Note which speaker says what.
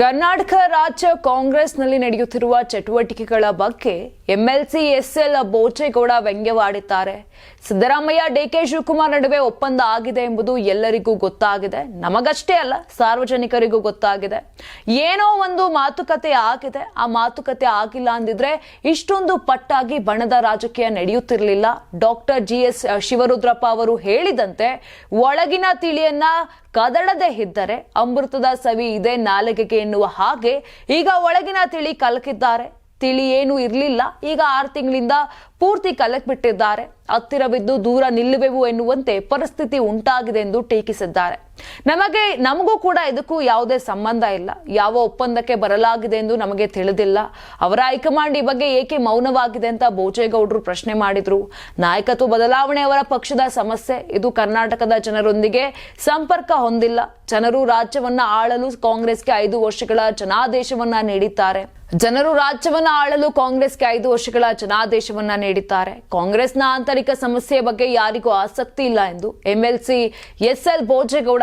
Speaker 1: ಕರ್ನಾಟಕ ರಾಜ್ಯ ಕಾಂಗ್ರೆಸ್ನಲ್ಲಿ ನಡೆಯುತ್ತಿರುವ ಚಟುವಟಿಕೆಗಳ ಬಗ್ಗೆ ಎಂಎಲ್ಸಿ ಎಸ್ಎಲ್ ಬೋಚೇಗೌಡ ವ್ಯಂಗ್ಯವಾಡಿದ್ದಾರೆ. ಸಿದ್ದರಾಮಯ್ಯ, ಡಿಕೆ ಶಿವಕುಮಾರ್ ನಡುವೆ ಒಪ್ಪಂದ ಆಗಿದೆ ಎಂಬುದು ಎಲ್ಲರಿಗೂ ಗೊತ್ತಾಗಿದೆ. ನಮಗಷ್ಟೇ ಅಲ್ಲ, ಸಾರ್ವಜನಿಕರಿಗೂ ಗೊತ್ತಾಗಿದೆ. ಏನೋ ಒಂದು ಮಾತುಕತೆ ಆಗಿದೆ. ಆ ಮಾತುಕತೆ ಆಗಿಲ್ಲ ಅಂದಿದ್ರೆ ಇಷ್ಟೊಂದು ಪಟ್ಟಾಗಿ ಬಣದ ರಾಜಕೀಯ ನಡೆಯುತ್ತಿರಲಿಲ್ಲ. ಡಾಕ್ಟರ್ ಜಿ ಎಸ್ ಶಿವರುದ್ರಪ್ಪ ಅವರು ಹೇಳಿದಂತೆ, ಒಳಗಿನ ತಿಳಿಯನ್ನ ಕದಡದೆ ಇದ್ದರೆ ಅಮೃತದ ಸವಿ ಇದೆ, ನಾಲಿಗೆಗೆ ಎನ್ನುವ ಹಾಗೆ ಈಗ ಒಳಗಿನ ತಿಳಿ ಕಲಕಿದ್ದಾರೆ. ತಿಳಿ ಏನು ಇರಲಿಲ್ಲ. ಈಗ ಆರು ತಿಂಗಳಿಂದ ಪೂರ್ತಿ ಕಲಕ್ಬಿಟ್ಟಿದ್ದಾರೆ. ಹತ್ತಿರ ಬಿದ್ದು ದೂರ ನಿಲ್ಲುವೆವು ಎನ್ನುವಂತೆ ಪರಿಸ್ಥಿತಿ ಉಂಟಾಗಿದೆ ಎಂದು ಟೀಕಿಸಿದ್ದಾರೆ. ನಮಗೆ, ನಮಗೂ ಕೂಡ ಇದಕ್ಕೂ ಯಾವುದೇ ಸಂಬಂಧ ಇಲ್ಲ. ಯಾವ ಒಪ್ಪಂದಕ್ಕೆ ಬರಲಾಗಿದೆ ಎಂದು ನಮಗೆ ತಿಳಿದಿಲ್ಲ. ಅವರ ಹೈಕಮಾಂಡ್ ಈ ಬಗ್ಗೆ ಏಕೆ ಮೌನವಾಗಿದೆ ಅಂತ ಭೋಜೇಗೌಡರು ಪ್ರಶ್ನೆ ಮಾಡಿದ್ರು. ನಾಯಕತ್ವ ಬದಲಾವಣೆ ಅವರ ಪಕ್ಷದ ಸಮಸ್ಯೆ. ಇದು ಕರ್ನಾಟಕದ ಜನರೊಂದಿಗೆ ಸಂಪರ್ಕ ಹೊಂದಿಲ್ಲ. ಜನರು ರಾಜ್ಯವನ್ನ ಆಳಲು ಕಾಂಗ್ರೆಸ್ಗೆ ಐದು ವರ್ಷಗಳ ಜನಾದೇಶವನ್ನ ನೀಡಿದ್ದಾರೆ. ಜನರು ರಾಜ್ಯವನ್ನ ಆಳಲು ಕಾಂಗ್ರೆಸ್ಗೆ ಐದು ವರ್ಷಗಳ ಜನಾದೇಶವನ್ನ ನೀಡಿದ್ದಾರೆ. ಕಾಂಗ್ರೆಸ್ನ ಆಂತರಿಕ ಸಮಸ್ಯೆ ಬಗ್ಗೆ ಯಾರಿಗೂ ಆಸಕ್ತಿ ಇಲ್ಲ ಎಂದು ಎಂಎಲ್ಸಿ ಎಸ್ಎಲ್ ಬೋಜೇಗೌಡ